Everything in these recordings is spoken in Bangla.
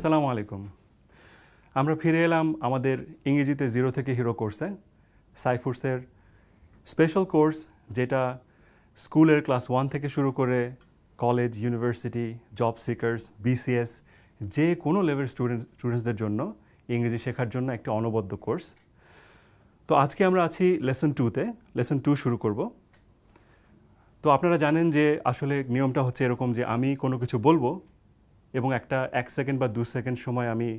আসসালামু আলাইকুম। আমরা ফিরে এলাম আমাদের ইংরেজিতে জিরো থেকে হিরো কোর্সে, সাইফুর্সের স্পেশাল কোর্স যেটা স্কুলের ক্লাস ওয়ান থেকে শুরু করে college university job seekers BCS যে কোনো লেভেল স্টুডেন্ট স্টুডেন্টসদের জন্য ইংরেজি শেখার জন্য একটি অনবদ্য কোর্স তো আজকে আমরা আছি লেসন টুতে লেসন টু শুরু করব। তো আপনারা জানেন যে আসলে নিয়মটা হচ্ছে এরকম যে আমি কোনো কিছু বলব এবং একটা এক সেকেন্ড বা দু সেকেন্ড সময় আমি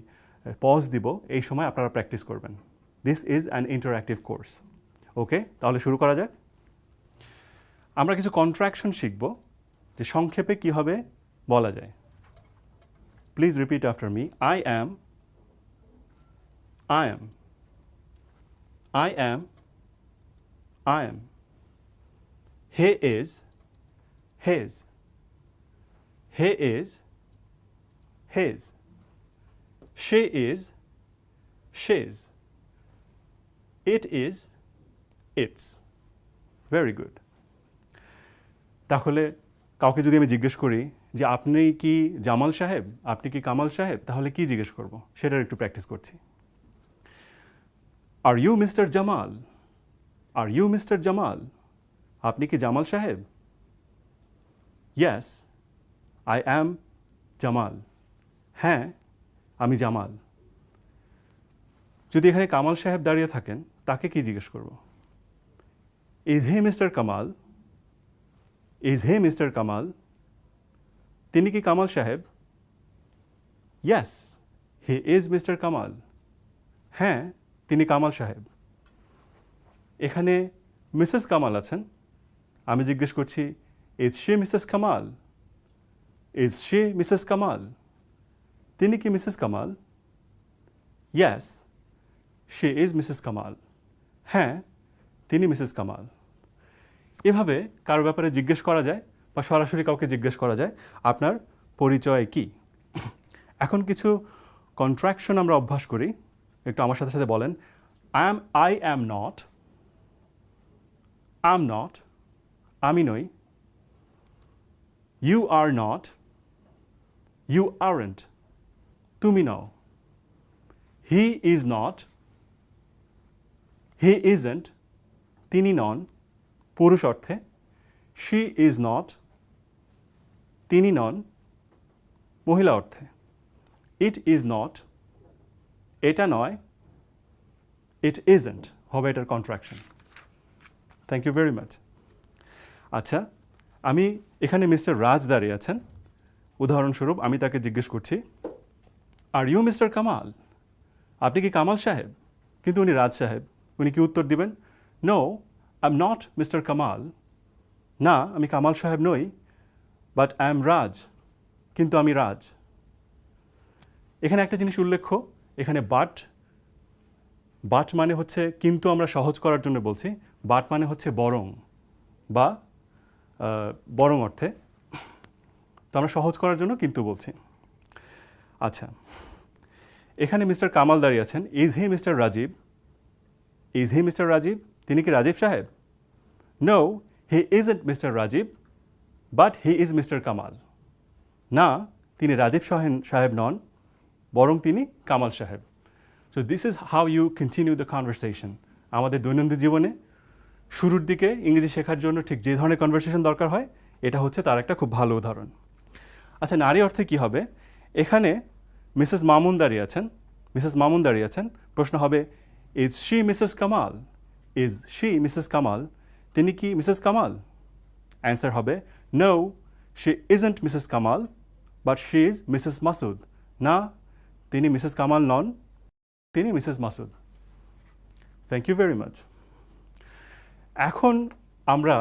পজ দিব, এই সময় আপনারা প্র্যাকটিস করবেন। This is an interactive course okay তাহলে শুরু করা যাক। আমরা কিছু কন্ট্রাকশন শিখব, যে সংক্ষেপে কীভাবে বলা যায়। Please repeat after me I am I am I am I am he is he is his. She is she's. It is its. Very good. তাহলে কাউকে যদি আমি জিজ্ঞেস করি যে আপনি কি জামাল সাহেব আপনি কি কামাল সাহেব তাহলে কি জিজ্ঞেস করব সেটার একটু প্র্যাকটিস করছি are you Mr Jamal are you Mr Jamal আপনি কি জামাল সাহেব ইয়েস আই অ্যাম জামাল হ্যাঁ আমি জামাল। যদি এখানে কামাল সাহেব দাঁড়িয়ে থাকেন, তাকে কি জিজ্ঞেস করব? Is he Mr Kamal is he Mr Kamal তিনি কি কামাল সাহেব? Yes he is Mr Kamal হ্যাঁ তিনি কামাল সাহেব। এখানে মিসেস কামাল আছেন। আমি জিজ্ঞেস করছি is she Mrs Kamal is she Mrs Kamal তিনি কি Mrs Kamal? Yes she is Mrs Kamal. হ্যাঁ তিনি মিসেস কামাল। এভাবে কারও ব্যাপারে জিজ্ঞেস করা যায় বা সরাসরি কাউকে জিজ্ঞেস করা যায়, আপনার পরিচয় কি? এখন কিছু কন্ট্রাকশন আমরা অভ্যাস করি। একটু আমার সাথে সাথে বলেন I am I am not I am not আমি নই you are not you aren't তুমি নাও। He is not he isn't তিনি নন, পুরুষ অর্থে। শি ইজ নট তিনি নন, মহিলা অর্থে। ইট ইজ নট এটা নয় ইট ইজেন্ট হবে এটার contraction thank you very much আচ্ছা আমি এখানে মিস্টার রাজ দাঁড়িয়ে আছেন। উদাহরণস্বরূপ আমি তাকে জিজ্ঞেস করছি আর ইউ মিস্টার কামাল আপনি কি কামাল সাহেব? কিন্তু উনি রাজ সাহেব। উনি কি উত্তর দিবেন? No I am not Mr Kamal না, আমি কামাল সাহেব নই বাট আই এম রাজ কিন্তু আমি রাজ। এখানে একটা জিনিস উল্লেখ্য, এখানে বাট বাট মানে হচ্ছে কিন্তু আমরা সহজ করার জন্য বলছি বাট মানে হচ্ছে বরং বা বরং অর্থে। তো আমরা সহজ করার জন্য কিন্তু বলছি। আচ্ছা। এখানে মিস্টার কামাল দাঁড়িয়ে আছেন। Is he Mr Rajib? Is he Mr Rajib? তিনি কি রাজীব সাহেব? No he isn't Mr Rajib but he is Mr Kamal. না, তিনি রাজীব সাহেব সাহেব নন, বরং তিনি কামাল সাহেব। So this is how you continue the conversation আমাদের দৈনন্দিন জীবনে শুরুর দিকে ইংরেজি শেখার জন্য ঠিক যে ধরনের কনভারসেশন দরকার হয়, এটা হচ্ছে তার একটা খুব ভালো উদাহরণ। আচ্ছা নারী অর্থে কি হবে? এখানে মিসেস মামুন দাঁড়িয়ে আছেন। মিসেস মামুন দাঁড়িয়ে আছেন। প্রশ্ন হবে is she Mrs Kamal is she Mrs Kamal তিনি কি মিসেস কামাল অ্যান্সার হবে no she isn't Mrs Kamal but she is Mrs Masud না, তিনি মিসেস কামাল নন, তিনি Mrs Masud thank you very much এখন আমরা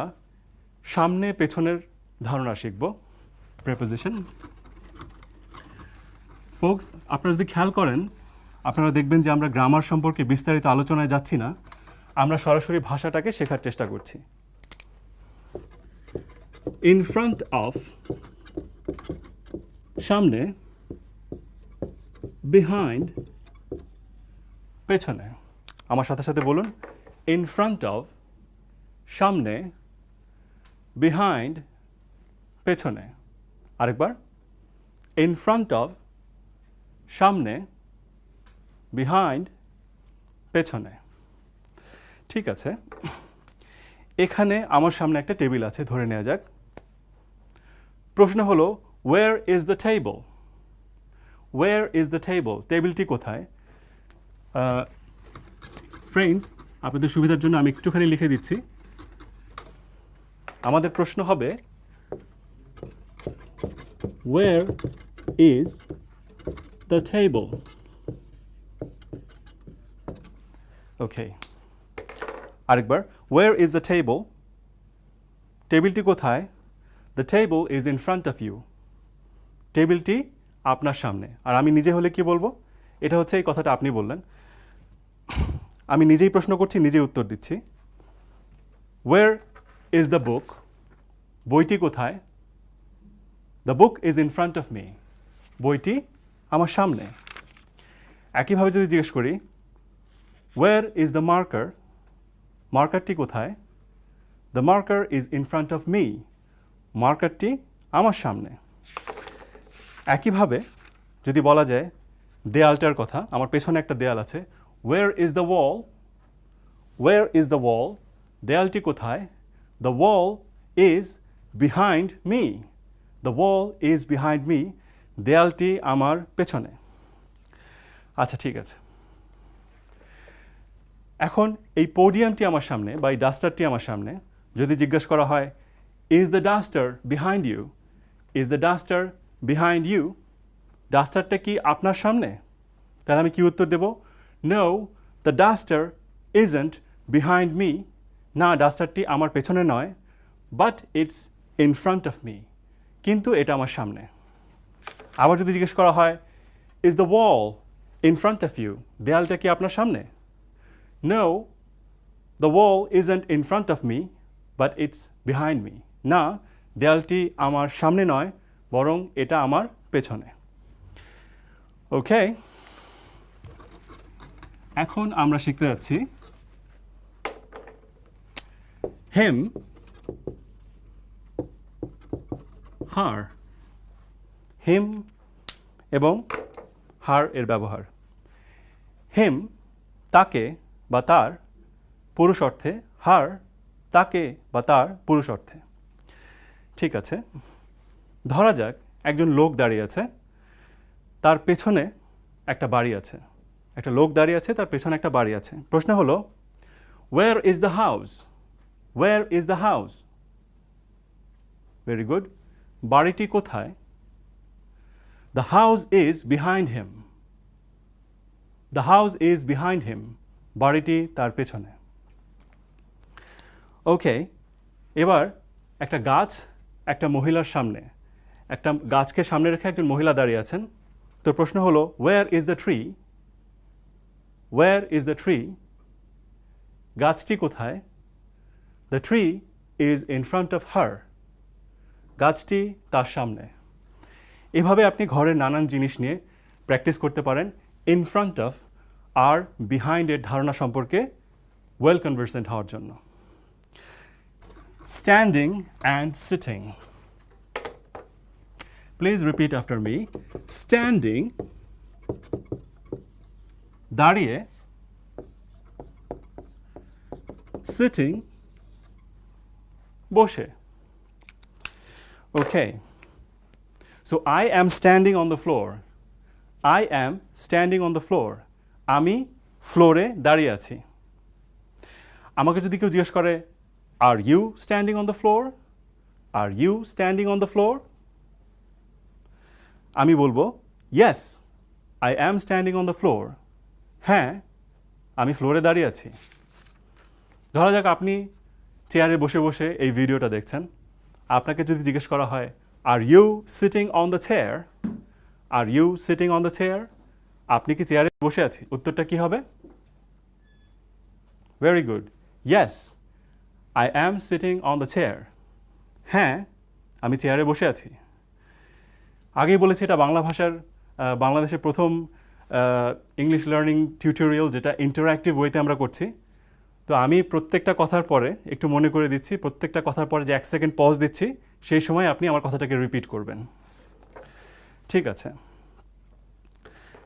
সামনে পেছনের ধারণা শিখব প্রেপোজিশন ফোকস আপনারা যদি খেয়াল করেন, আপনারা দেখবেন যে আমরা গ্রামার সম্পর্কে বিস্তারিত আলোচনায় যাচ্ছি না। আমরা সরাসরি ভাষাটাকে শেখার চেষ্টা করছি। ইন ফ্রন্ট অফ সামনে বিহাইন্ড পেছনে। আমার সাথে সাথে বলুন ইন ফ্রন্ট অফ সামনে বিহাইন্ড পেছনে। আরেকবার ইন ফ্রন্ট অফ সামনে বিহাইন্ড পেছনে। ঠিক আছে। এখানে আমার সামনে একটা টেবিল আছে, ধরে নেওয়া যাক। প্রশ্ন হলো where is the table where is the table টেবিলটি কোথায়? ফ্রেন্ডস আপনাদের সুবিধার জন্য আমি একটুখানি লিখে দিচ্ছি। আমাদের প্রশ্ন হবে where is the table okay আরেকবার ওয়ার ইজ দ্য টেবল টেবিলটি কোথায়? The table is in front of you টেবিলটি আপনার সামনে। আর আমি নিজে হলে কি বলব? এটা হচ্ছে এই কথাটা আপনি বললেন। আমি নিজেই প্রশ্ন করছি, নিজেই উত্তর দিচ্ছি। ওয়ার ইজ দ্য বুক বইটি কোথায়? The book is in front of me বইটি আমার সামনে। একইভাবে যদি জিজ্ঞেস করি ওয়ার ইজ দ্য মার্কার মার্কারটি কোথায়? The marker is in front of me মার্কারটি আমার সামনে। একইভাবে যদি বলা যায়, দেয়ালটার কথা, আমার পেছনে একটা দেয়াল আছে where is the wall where is the wall দেয়ালটি কোথায়? The wall is behind me the wall is behind me দেয়ালটি আমার পেছনে। আচ্ছা ঠিক আছে। এখন এই পোডিয়ামটি আমার সামনে বা এই ডাস্টারটি আমার সামনে যদি জিজ্ঞেস করা হয় is the duster behind you is the duster behind you ডাস্টারটা কি আপনার সামনে? তাহলে আমি কি উত্তর দেব? No the duster isn't behind me না, ডাস্টারটি আমার পেছনে নয় but it's in front of me কিন্তু এটা আমার সামনে। আবার যদি জিজ্ঞেস করা হয় is the wall in front of you দেয়ালটা কি আপনার সামনে? No the wall isn't in front of me but it's behind me না, দেয়ালটি আমার সামনে নয়, বরং এটা আমার পেছনে। ওকে, এখন আমরা শিখতে যাচ্ছি হেম হার হেম এবং হার এর ব্যবহার। হেম তাকে বা তার পুরুষ অর্থে, হার তাকে বা তার পুরুষ অর্থে। ঠিক আছে, ধরা যাক একজন লোক দাঁড়িয়ে আছে, তার পেছনে একটা বাড়ি আছে। একটা লোক দাঁড়িয়ে আছে, তার পেছনে একটা বাড়ি আছে। প্রশ্ন হলো where is the house where is the house very good বাড়িটি কোথায়? The house is behind him the house is behind him বাড়িটি তার পেছনে। ওকে এবার একটা গাছ, একটা মহিলার সামনে। একটা গাছকে সামনে রেখে একজন মহিলা দাঁড়িয়ে আছেন। তো প্রশ্ন হলো where is the tree where is the tree গাছটি কোথায়? The tree is in front of her গাছটি তার সামনে। এভাবে আপনি ঘরের নানান জিনিস নিয়ে প্র্যাকটিস করতে পারেন ইন ফ্রন্ট অফ আর বিহাইন্ডের ধারণা সম্পর্কে ওয়েল কনভার্সেন্ট হওয়ার জন্য। Standing and sitting please repeat after me standing দাঁড়িয়ে। সিটিং বসে। Okay so I am standing on the floor I am standing on the floor আমি ফ্লোরে দাঁড়িয়ে আছি। আমাকে যদি কেউ জিজ্ঞেস করে are you standing on the floor are you standing on the floor আমি বলব yes I am standing on the floor হ্যাঁ আমি ফ্লোরে দাঁড়িয়ে আছি। ধরা যাক আপনি চেয়ারে বসে বসে এই ভিডিওটা দেখছেন। আপনাকে যদি জিজ্ঞেস করা হয় are you sitting on the chair are you sitting on the chair আপনি কি চেয়ারে বসে আছি উত্তরটা কি হবে? Very good yes I am sitting on the chair হ্যাঁ আমি চেয়ারে বসে আছি। আগেই বলেছি এটা বাংলা ভাষার বাংলাদেশের প্রথম ইংলিশ লার্নিং টিউটোরিয়াল যেটা ইন্টারঅ্যাক্টিভ ওয়েতে আমরা করছি। তো আমি প্রত্যেকটা কথার পরে একটু মনে করে দিচ্ছি, প্রত্যেকটা কথার পরে যে এক সেকেন্ড পজ দিচ্ছি সেই সময় আপনি আমার কথাটাকে রিপিট করবেন। ঠিক আছে।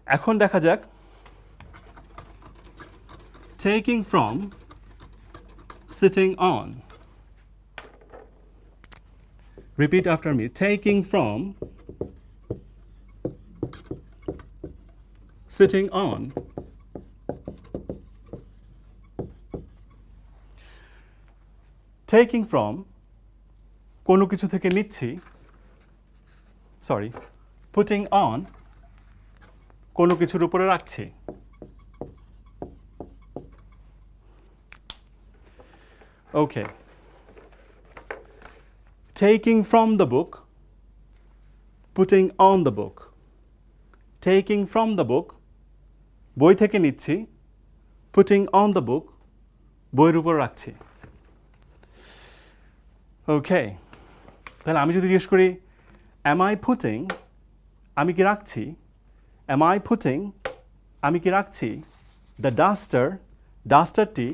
এখন দেখা যাক taking from sitting on repeat after me taking from sitting on taking from কোনো কিছু থেকে নিচ্ছি সরি পুটিং অন কোনো কিছুর উপরে রাখছি okay taking from the book putting on the book taking from the book বই থেকে নিচ্ছি putting on the book বইয়ের উপর রাখছি ওকে তাহলে আমি যদি জিজ্ঞেস করি অ্যাম আই ফুটিং আমি কি রাখছি? অ্যাম আই ফুটিং আমি কি রাখছি? দ্য ডাস্টার ডাস্টারটি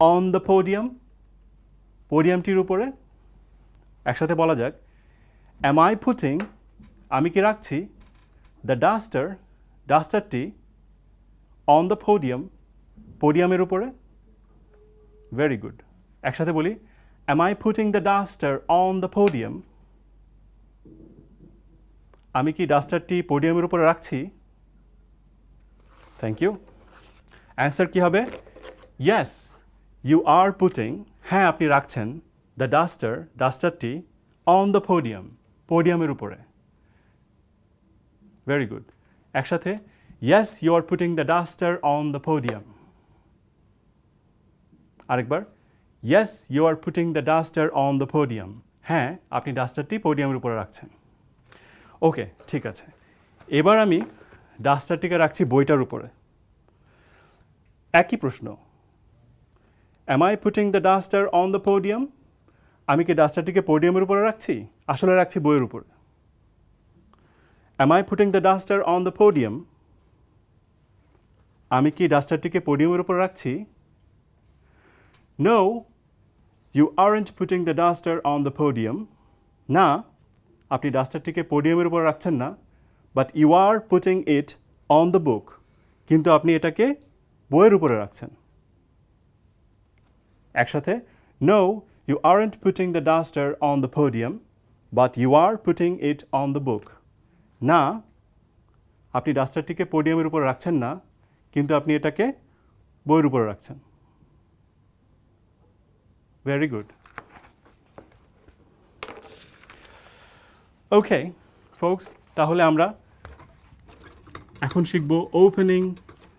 অন দ্য পোডিয়াম পোডিয়ামটির উপরে? একসাথে বলা যাক। অ্যাম আই ফুটিং আমি কি রাখছি? দ্য ডাস্টার ডাস্টারটি অন দ্য পোডিয়াম পোডিয়ামের উপরে? ভেরি গুড একসাথে বলি am I putting the duster on the podium আমি কি ডাস্টারটি পোডিয়ামের উপরে রাখছি? থ্যাংক ইউ অ্যান্সার কী হবে? ইয়েস ইউ আর পুটিং হ্যাঁ আপনি রাখছেন দ্য ডাস্টার ডাস্টারটি অন দ্য পোডিয়াম পোডিয়ামের উপরে। ভেরি গুড একসাথে yes you are putting the duster on the podium আরেকবার। Yes you are putting the duster on the podium হ্যাঁ আপনি ডাস্টারটি পোডিয়ামের উপরে রাখছেন। ওকে ঠিক আছে। এবার আমি ডাস্টারটিকে রাখছি বইটার উপরে। একই প্রশ্ন। Am I putting the duster on the podium আমি কি ডাস্টারটিকে পোডিয়ামের উপরে রাখছি? আসলে রাখছি বইয়ের উপরে। Am I putting the duster on the podium আমি কি ডাস্টারটিকে পোডিয়ামের উপর রাখছি? No you aren't putting the duster on the podium না, আপনি ডাস্টারটিকে পোডিয়ামের উপর রাখছেন না but you are putting it on the book কিন্তু আপনি এটাকে বইয়ের উপরে রাখছেন। একসাথে no you aren't putting the duster on the podium but you are putting it on the book না, আপনি ডাস্টারটিকে পোডিয়ামের উপর রাখছেন না, কিন্তু আপনি এটাকে বইয়ের উপরে রাখছেন। ভেরি গুড ওকে ফোকস তাহলে আমরা এখন শিখব opening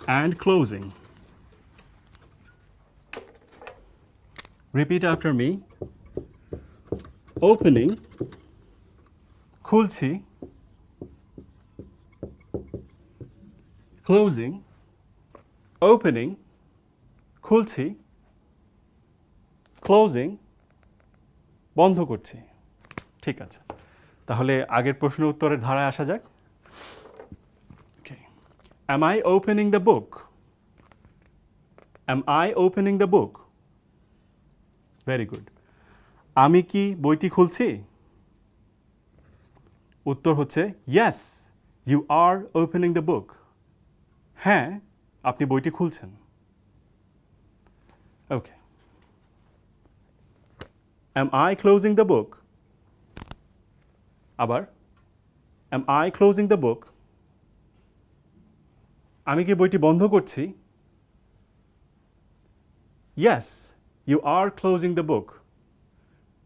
and closing repeat after me opening খুলছি ক্লোজিং ওপেনিং খুলছি ক্লোজিং বন্ধ করছি। ঠিক আছে। তাহলে আগের প্রশ্ন উত্তরের ধারায় আসা যাক। Am I opening the book am I opening the book very good আমি কি বইটি খুলছি? উত্তর হচ্ছে yes you are opening the book হ্যাঁ আপনি বইটি খুলছেন। Okay am I closing the book আবার am I closing the book আমি কি বইটি বন্ধ করছি? Yes you are closing the book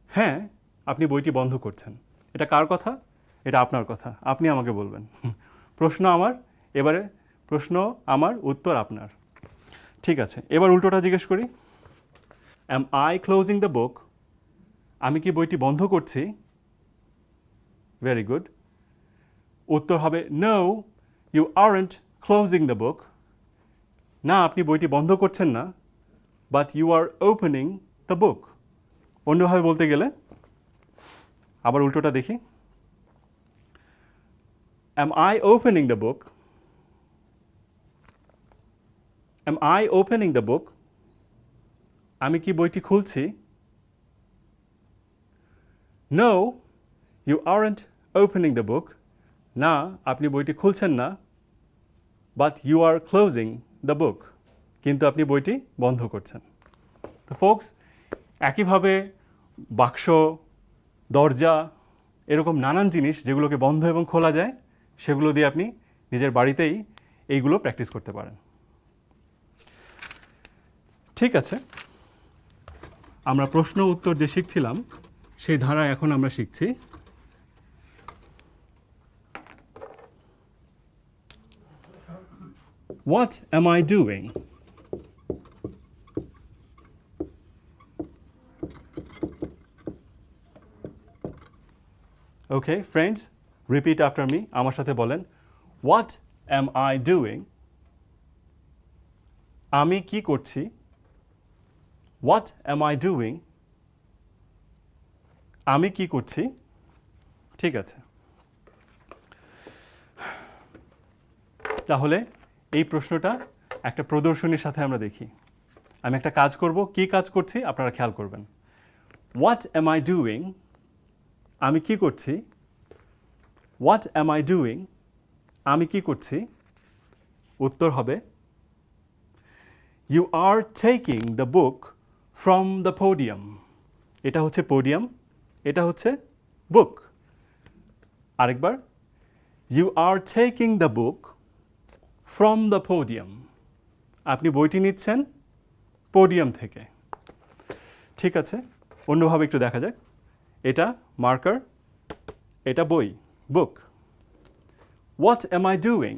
হ্যাঁ আপনি বইটি বন্ধ করছেন। এটা কার কথা? এটা আপনার কথা। আপনি আমাকে বলবেন। প্রশ্ন আমার, এবারে প্রশ্ন আমার, উত্তর আপনার। ঠিক আছে, এবার উল্টোটা জিজ্ঞেস করি। Am I closing the book আমি কি বইটি বন্ধ করছি? ভেরি গুড উত্তর হবে no you aren't closing the book না, আপনি বইটি বন্ধ করছেন না but you are opening the book অন্যভাবে বলতে গেলে, আবার উল্টোটা দেখি। Am I opening the book am I opening the book আমি কি বইটি খুলছি? No you aren't opening the book না, আপনি বইটি খুলছেন না but you are closing the book কিন্তু আপনি বইটি বন্ধ করছেন। তো ফোকস একইভাবে বাক্স, দরজা, এরকম নানান জিনিস যেগুলোকে বন্ধ এবং খোলা যায়, সেগুলো দিয়ে আপনি নিজের বাড়িতেই এইগুলো প্র্যাকটিস করতে পারেন। ঠিক আছে, আমরা প্রশ্ন উত্তর যে শিখছিলাম সেই ধারা এখন আমরা শিখছি What am I doing? Okay, friends, repeat after me. আমার সাথে বলেন What am I doing? আমি কি করছি? What am I doing? আমি কি করছি? ঠিক আছে। তাহলে এই প্রশ্নটা একটা প্রদর্শনীর সাথে আমরা দেখি। আমি একটা কাজ করব। কি কাজ করছি? আপনারা খেয়াল করবেন। হোয়াট এম আই ডুইং আমি কি করছি? হোয়াট এম আই ডুইং আমি কি করছি? উত্তর হবে you are taking the book from the podium এটা হচ্ছে পোডিয়াম এটা হচ্ছে বুক আরেকবার you are taking the book from the podium আপনি বইটি নিচ্ছেন পোডিয়াম থেকে। ঠিক আছে, অন্যভাবে একটু দেখা যাক। এটা মার্কার এটা বই book what am I doing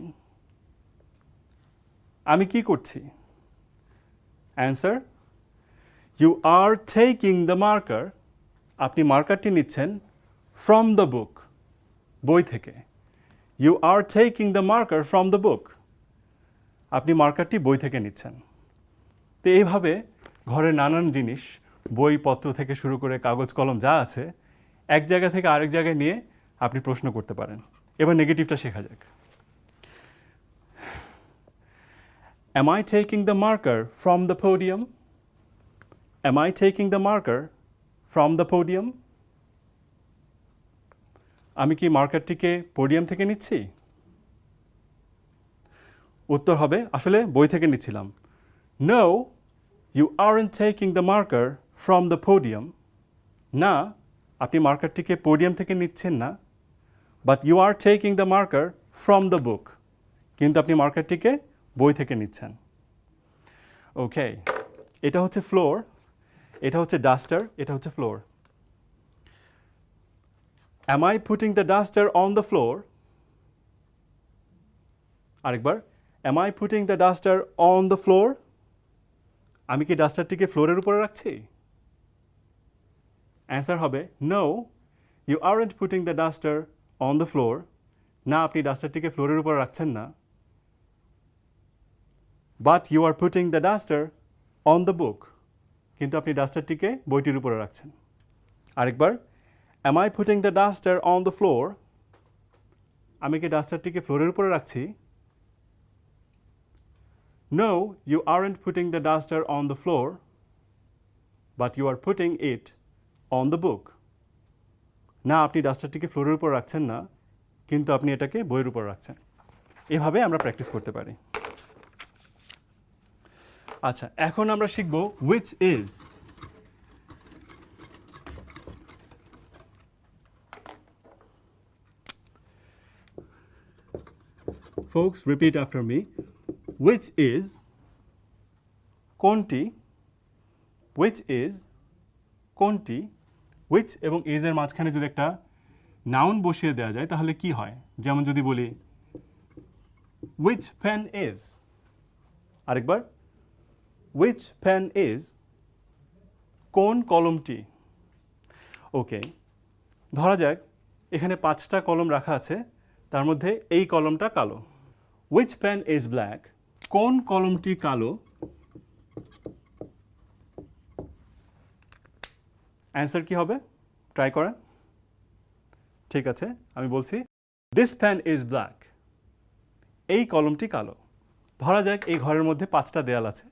আমি কি করছি? Answer you are taking the marker আপনি মার্কারটি নিচ্ছেন ফ্রম দ্য বুক বই থেকে। You are taking the marker from the book আপনি মার্কারটি বই থেকে নিচ্ছেন। তো এইভাবে ঘরের নানান জিনিস, বইপত্র থেকে শুরু করে কাগজ কলম যা আছে, এক জায়গা থেকে আরেক জায়গায় নিয়ে আপনি প্রশ্ন করতে পারেন। এবার নেগেটিভটা শেখা যাক। Am I taking the marker from the podium? Am I taking the marker from the podium? আমি কি মার্কারটিকে পোডিয়াম থেকে নিচ্ছি? উত্তর হবে, আসলে বই থেকে নিচ্ছিলাম। No you aren't taking the marker from the podium না, আপনি মার্কারটিকে পোডিয়াম থেকে নিচ্ছেন না। But you are taking the marker from the book কিন্তু আপনি মার্কারটিকে বই থেকে নিচ্ছেন। ওকে এটা হচ্ছে ফ্লোর এটা হচ্ছে ডাস্টার এটা হচ্ছে floor am I putting the duster on the floor আরেকবার am I putting the duster on the floor আমি কি ডাস্টারটিকে ফ্লোরের উপরে রাখছি? অ্যান্সার হবে no you aren't putting the duster on the floor না, আপনি ডাস্টারটিকে ফ্লোরের উপরে রাখছেন না। But you are putting the duster on the book কিন্তু আপনি ডাস্টারটিকে বইটির উপরে রাখছেন। আরেকবার am I putting the duster on the floor আমি কি ডাস্টারটিকে ফ্লোরের উপরে রাখছি? No you aren't putting the duster on the floor but you are putting it on the book না, আপনি ডাস্টারটিকে ফ্লোরের উপর রাখছেন না, কিন্তু আপনি এটাকে বইয়ের উপর রাখছেন। এভাবে আমরা প্র্যাকটিস করতে পারি। আচ্ছা এখন আমরা শিখব which is folks, repeat after me. Which is, কোনটি, which is, কোনটি, which এবং is এর মাঝখানে যদি একটা নাউন বসিয়ে দেওয়া যায়, তাহলে কি হয়? যেমন যদি বলি, which pen is? আরেকবার। Which pen is কোন কলমটি ওকে ধরা যাক, এখানে পাঁচটা কলম রাখা আছে, তার মধ্যে এই কলমটা কালো। Which pen is black? কোন কলমটি কালো? অ্যান্সার কি হবে? ট্রাই করেন। ঠিক আছে, আমি বলছি দিস পেন ইজ ব্ল্যাক এই কলমটি কালো। ধরা যাক, এই ঘরের মধ্যে পাঁচটা দেয়াল আছে।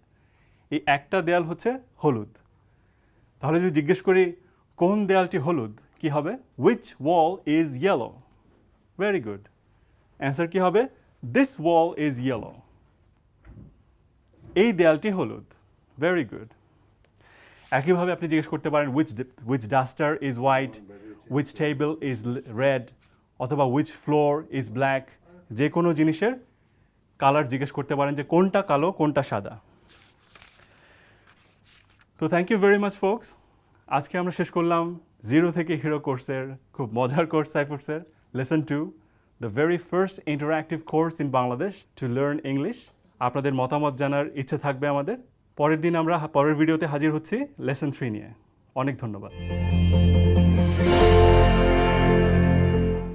এই একটা দেয়াল হচ্ছে হলুদ। তাহলে যদি জিজ্ঞেস করি, কোন দেয়ালটি হলুদ, কি হবে? Which wall is yellow very good answer কি হবে? দিস ওয়াল ইজ ইয়েলো এই দেয়ালটি হলুদ। ভেরি গুড একইভাবে আপনি জিজ্ঞেস করতে পারেন which which duster is white which table is red অথবা উইচ ফ্লোর ইজ ব্ল্যাক যে কোনো জিনিসের কালার জিজ্ঞেস করতে পারেন যে কোনটা কালো, কোনটা সাদা। তো thank you very much folks আজকে আমরা শেষ করলাম জিরো থেকে হিরো কোর্সের খুব মজার course সাইফোর্সের lesson to the very first interactive course in Bangladesh to learn English আপনাদের মতামত জানার ইচ্ছে থাকবে আমাদের। পরের দিন আমরা পরের ভিডিওতে হাজির হচ্ছি লেসন থ্রি নিয়ে। অনেক ধন্যবাদ।